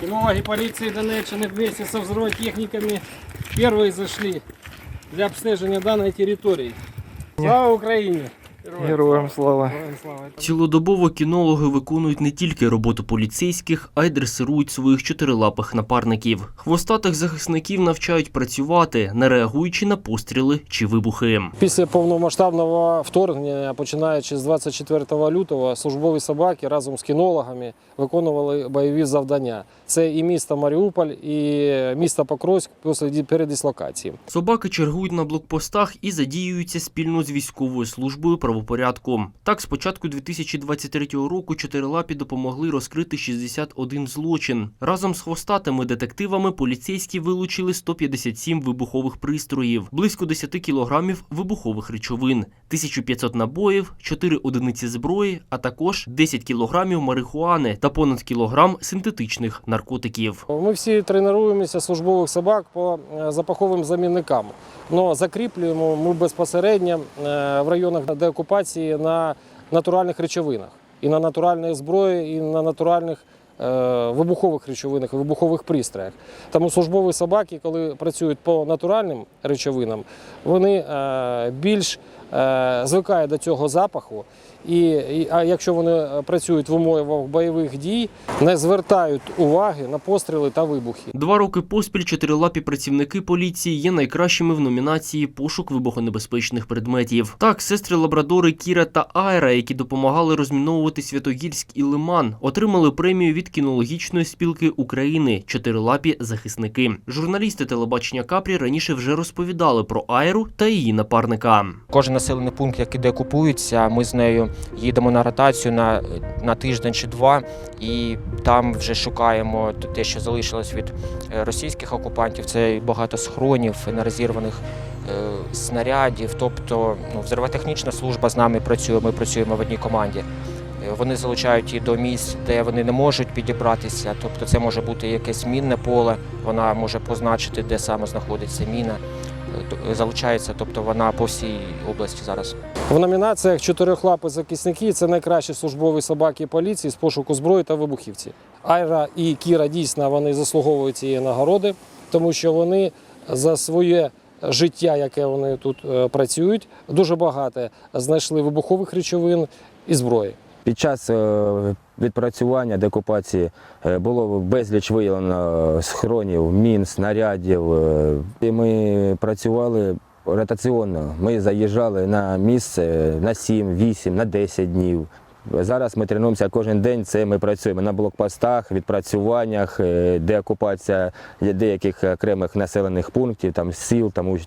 Кинологи полиции Донеччини вместе со взрывотехниками первые зашли для обстеження даної території. Слава Україні! Героям слава. Цілодобово кінологи виконують не тільки роботу поліцейських, а й дресирують своїх чотирилапих напарників. Хвостатих захисників навчають працювати, не реагуючи на постріли чи вибухи. Після повномасштабного вторгнення, починаючи з 24 лютого, службові собаки разом з кінологами виконували бойові завдання. Це і місто Маріуполь, і місто Покровськ після передислокації. Собаки чергують на блокпостах і задіюються спільно з військовою службою правопорядку. Так, з початку 2023 року чотирилапі допомогли розкрити 61 злочин. Разом з хвостатими детективами поліцейські вилучили 157 вибухових пристроїв, близько 10 кілограмів вибухових речовин, 1500 набоїв, 4 одиниці зброї, а також 10 кілограмів марихуани та понад кілограм синтетичних наркотиків. Ми всі тренуємося службових собак по е, запаховим замінникам. Но закріплюємо ми безпосередньо е, в районах деокупації на натуральних речовинах. І на натуральній зброї, і на натуральних е, вибухових речовинах, вибухових пристроях. Тому службові собаки, коли працюють по натуральним речовинам, вони е, більш е, звикають до цього запаху. І, і а якщо вони працюють в умовах бойових дій, не звертають уваги на постріли та вибухи. Два роки поспіль чотирилапі працівники поліції є найкращими в номінації пошук вибухонебезпечних предметів. Так, сестри лабрадори Кіра та Айра, які допомагали розміновувати Святогірськ і Лиман, отримали премію від кінологічної спілки України Чотирилапі захисники. Журналісти телебачення Капрі раніше вже розповідали про Айру та її напарника. Кожен населений пункт, який декупується, ми з нею їдемо на ротацію на, на тиждень чи два, і там вже шукаємо те, що залишилось від е, російських окупантів. Це багато схронів, нерозірваних е, снарядів. Тобто ну, взривотехнічна служба з нами працює, ми працюємо в одній команді. Е, Вони залучають її до місць, де вони не можуть підібратися. Тобто це може бути якесь мінне поле, вона може позначити, де саме знаходиться міна. Е, Залучається, тобто вона по всій області зараз. В номінаціях чотирьохлапі захисники це найкращі службові собаки поліції з пошуку зброї та вибухівці. Айра і Кіра дійсно вони заслуговують цієї нагороди, тому що вони за своє життя, яке вони тут е, працюють, дуже багато знайшли вибухових речовин і зброї. Під час е, відпрацювання декупації е, було безліч виявлено схронів, мін, снарядів. е, І ми працювали ротаційно. Ми заїжджали на місце на 7, 8, на 10 днів. Зараз ми тренуємося кожен день. Це ми працюємо на блокпостах, відпрацюваннях, е, деокупація деяких окремих населених пунктів, там сіл, тому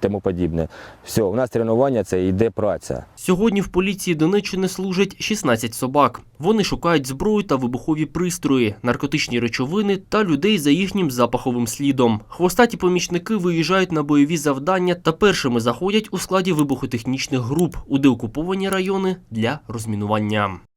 тому подібне. Все, у нас тренування це йде праця. Сьогодні в поліції Донеччини служать 16 собак. Вони шукають зброю та вибухові пристрої, наркотичні речовини та людей за їхнім запаховим слідом. Хвостаті помічники виїжджають на бойові завдання та першими заходять у складі вибухотехнічних груп у деокуповані райони для розмінування. дням.